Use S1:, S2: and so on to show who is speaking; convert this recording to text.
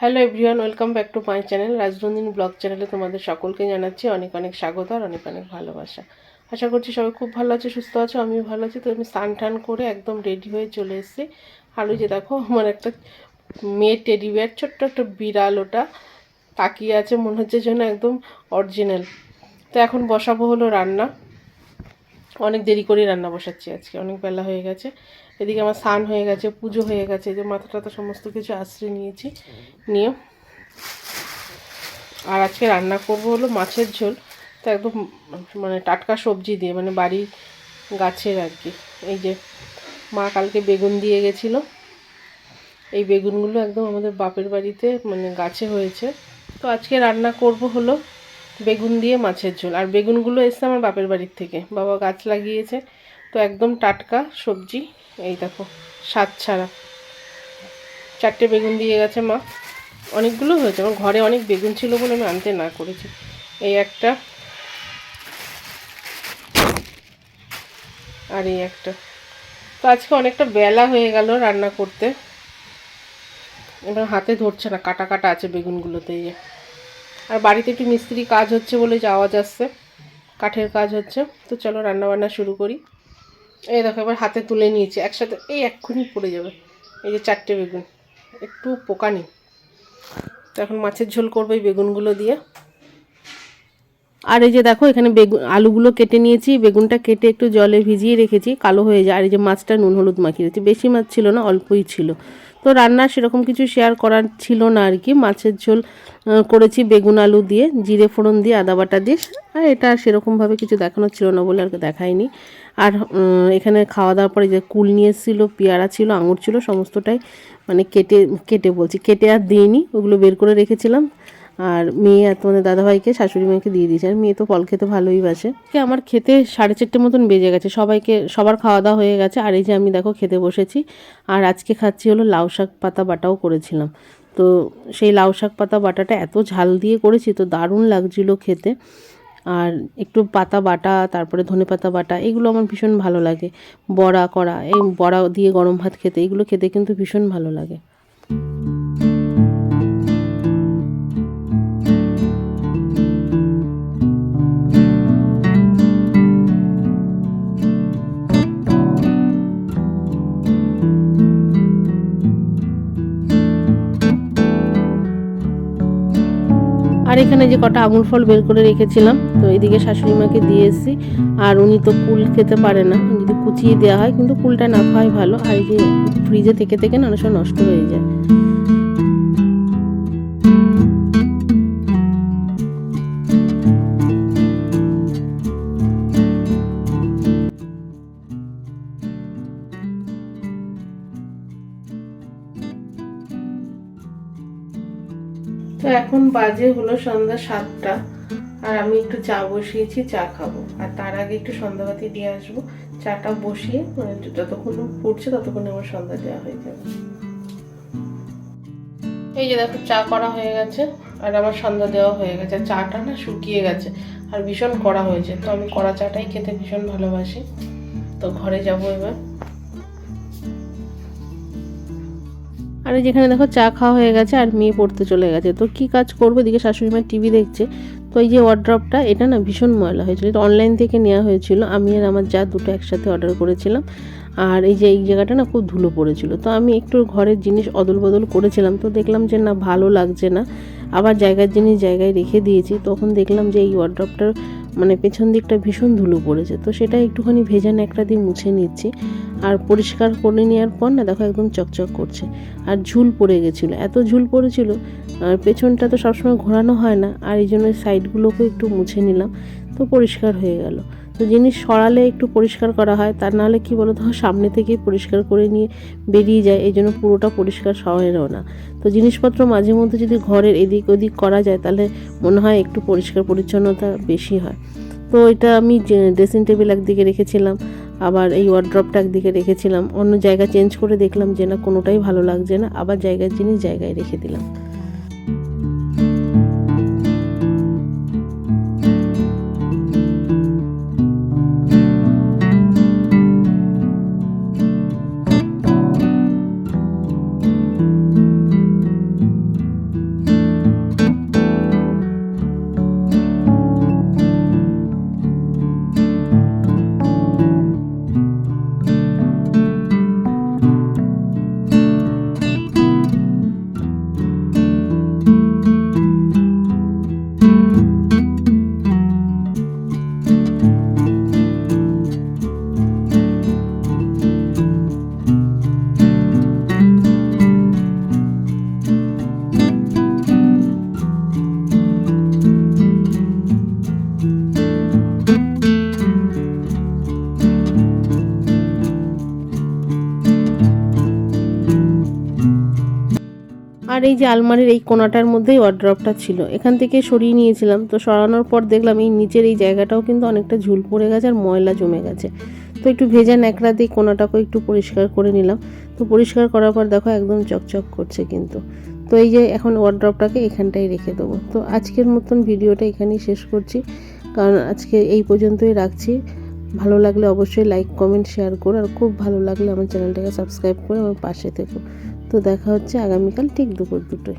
S1: Hello everyone welcome back to my channel Rajnandini blog চ্যানেলে তোমাদের সকলকে জানাচ্ছি অনেক অনেক স্বাগত আর অনেক অনেক ভালোবাসা। আশা করছি সবাই খুব ভালো আছে, সুস্থ আছে, আমিও ভালো আছি। তো আমি স্নান টান করে একদম রেডি হয়ে চলে এসেছি। আর ওই যে দেখো, আমার একটা মেয়ে টেডি বিয়ার ছোট্ট একটা বিড়াল ওটা তাকিয়ে আছে, মনে হচ্ছে যেন একদম অরিজিনাল তো এখন বসাবো হলো রান্না। অনেক দেরি করে রান্না বসাচ্ছি আজকে, অনেক বেলা হয়ে গেছে। এদিকে আমার স্নান হয়ে গেছে, পুজো হয়ে গেছে যে মাথা টাথা সমস্ত কিছু আশ্রয় নিয়েছি, নিয়ে। আর আজকে রান্না করব হলো মাছের ঝোল, তো একদম মানে টাটকা সবজি দিয়ে মানে বাড়ির গাছের আর কি। এই যে মা কালকে বেগুন দিয়ে গেছিল, এই বেগুনগুলো একদম আমাদের বাপের বাড়িতে মানে গাছে হয়েছে। তো আজকে রান্না করব হলো বেগুন দিয়ে মাছের ঝোল, আর বেগুনগুলো এসছে আমার বাপের বাড়ির থেকে, বাবা গাছ লাগিয়েছে। তো একদম টাটকা সবজি, এই দেখো, স্বাদ ছাড়া। চারটে বেগুন দিয়ে গেছে মা। অনেকগুলো হয়েছে, আমার ঘরে অনেক বেগুন ছিল বলে আমি আনতে না করেছি। এই একটা আর এই একটা। তো আজকে অনেকটা বেলা হয়ে গেল রান্না করতে। এবার হাতে ধরছে না, কাটা কাটা আছে বেগুনগুলোতে এই যে। আর বাড়িতে একটু মিস্ত্রি কাজ হচ্ছে বলে যে আওয়াজ আসছে কাঠের কাজ হচ্ছে। তো চলো রান্না বান্না শুরু করি। এই দেখো, এবার হাতে তুলে নিয়েছি। একসাথে এই এক্ষুনি পড়ে যাবে। এই যে চারটে বেগুন। একটু পোকা নেই। তো এখন মাছের ঝোল করব এই বেগুনগুলো দিয়ে। আর এই যে দেখো, এখানে বেগুন আলুগুলো কেটে নিয়েছি। বেগুনটা কেটে একটু জলে ভিজিয়ে রেখেছি। কালো হয়ে যায়। আর এই যে মাছটা নুন হলুদ মাখিয়ে রেখেছি বেশি মাছ ছিল না, অল্পই ছিল। তো রান্না সেরকম কিছু শেয়ার করার ছিল না আর কি। মাছের ঝোল করেছি বেগুন আলু দিয়ে, জিরে ফোড়ন দিয়ে, আদা বাটা দিয়ে। আর এটা সেরকমভাবে কিছু দেখানো ছিল না বলে আর দেখায়নি আর এখানে খাওয়া দাওয়ার পরে যে কুল নিয়ে এসেছিল, পেয়ারা ছিল, আঙুর ছিল, সমস্তটাই মানে কেটে কেটে বলছি, কেটে আর দিইনি, ওগুলো বের করে রেখেছিলাম। আর মেয়ে আর তোমাদের দাদাভাইকে শাশুড়ি মাকে দিয়ে দিয়েছে। আর মেয়ে তো ফল খেতে ভালোই বাসে। আমার খেতে সাড়ে চারটে মতন বেজে গেছে। সবাইকে, সবার খাওয়া দাওয়া হয়ে গেছে। আর এই যে আমি দেখো খেতে বসেছি। আর আজকে খাচ্ছি হলো লাউ শাক পাতা বাটাও করেছিলাম। তো সেই লাউ শাক পাতা বাটাটা এত ঝাল দিয়ে করেছি, তো দারুণ লাগছিল খেতে। আর একটু পাতা বাটা, তারপরে ধনে পাতা বাটা, এগুলো আমার ভীষণ ভালো লাগে। বড়া করা এই বড়া দিয়ে গরম ভাত খেতে, এগুলো খেতে কিন্তু ভীষণ ভালো লাগে। আর এখানে যে কটা আঙুর ফল বের করে রেখেছিলাম, তো এদিকে শাশুড়ি মাকে দিয়ে এসেছি। আর উনি তো কুল খেতে পারে না, যদি কুচিয়ে দেওয়া হয়, কিন্তু কুলটা না খাওয়াই ভালো। আর এই যে ফ্রিজে থেকে থেকে নানা সময় নষ্ট হয়ে যায়। তো এখন বাজে হলো সন্ধ্যা সাতটা, আর আমি একটু চা বসিয়েছি, চা খাব। আর তার আগে একটু সন্ধ্যাবাতি দিয়ে আসব। চাটা বসিয়ে মানে যতক্ষণ ফুটছে ততক্ষণ আমার সন্ধ্যা দেওয়া হয়ে যাবে। এই যে দেখো, চা করা হয়ে গেছে, আর আমার সন্ধ্যা দেওয়া হয়ে গেছে। চাটা না শুকিয়ে গেছে, আর ভীষণ কড়া হয়েছে। তো আমি কড়া চাটাই খেতে ভীষণ ভালোবাসি। তো ঘরে যাব এবার। আর যেখানে দেখো চা খাওয়া হয়ে গেছে আর মেয়ে পড়তে চলে গেছে। তো কি কাজ করব? এদিকে শাশুড়ি মা টিভি দেখছে। তো এই যে ওয়ার্ড্রপটা এটা না ভীষণ ময়লা হয়েছিল। এটা অনলাইন থেকে নেওয়া হয়েছিল। আমি আর আমার যা দুটো একসাথে অর্ডার করেছিলাম। আর এই যে এই জায়গাটা না খুব ধুলো পড়েছিল। তো আমি একটু ঘরের জিনিস অদল বদল করেছিলাম। তো দেখলাম যে না ভালো লাগছে না। আবার জায়গার জিনিস জায়গায় রেখে দিয়েছি। তখন দেখলাম যে এই ওয়ার্ড্রপটার মানে পেছন দিকটা ভীষণ ধুলো পড়েছে। তো সেটা একটুখানি ভেজা একটা দিয়ে মুছে নিচ্ছি। আর পরিষ্কার করে নেওয়ার পর না দেখো একদম চকচক করছে। আর ঝুল পড়ে গেছিল। এত ঝুল পড়েছিল, আর পেছনটা তো সবসময় ঘোরানো হয় না, আর এই জন্য সাইডগুলোকেও একটু মুছে নিলাম, তো পরিষ্কার হয়ে গেল। তো জিনিস সরালে একটু পরিষ্কার করা হয়, তার নাহলে কি বলো তো সামনে থেকেই পরিষ্কার করে নিয়ে বেরিয়ে যায়, এই জন্য পুরোটা পরিষ্কার সহেরও না। তো জিনিসপত্র মাঝে মধ্যে যদি ঘরের এদিক ওদিক করা যায়, তাহলে মনে হয় একটু পরিষ্কার পরিচ্ছন্নতা বেশি হয়। তো এটা আমি ড্রেসিং টেবিল একদিকে রেখেছিলাম আবার এই ওয়ার্ড্রপটা একদিকে রেখেছিলাম, অন্য জায়গা চেঞ্জ করে দেখলাম যে না, কোনোটাই ভালো লাগছে না, আবার জায়গার জিনিস জায়গায় রেখে দিলাম। আর এই যে আলমারির এই কোনাটার মধ্যেই ওয়ার্ড্রপটা ছিল। এখান থেকে সরিয়ে নিয়েছিলাম। তো সরানোর পর দেখলাম এই নিচের এই জায়গাটাও কিন্তু অনেকটা ঝুল পড়ে গেছে আর ময়লা জমে গেছে। তো একটু ভেজা ন্যাকড়া দিয়ে কোনাটাকেও একটু পরিষ্কার করে নিলাম। তো পরিষ্কার করার পর দেখো একদম চকচক করছে কিন্তু। তো এই যে এখন ওয়ার্ড্রপটাকে এখানটাই রেখে দেবো। তো আজকের মতন ভিডিওটা এখানেই শেষ করছি। কারণ আজকে এই পর্যন্তই রাখছি। ভালো লাগলে অবশ্যই লাইক কমেন্ট শেয়ার করো। আর খুব ভালো লাগলে আমার চ্যানেলটাকে সাবস্ক্রাইব করে আমার পাশে থেকো। তো দেখা হচ্ছে আগামীকাল ঠিক দুপুর দুটোয়।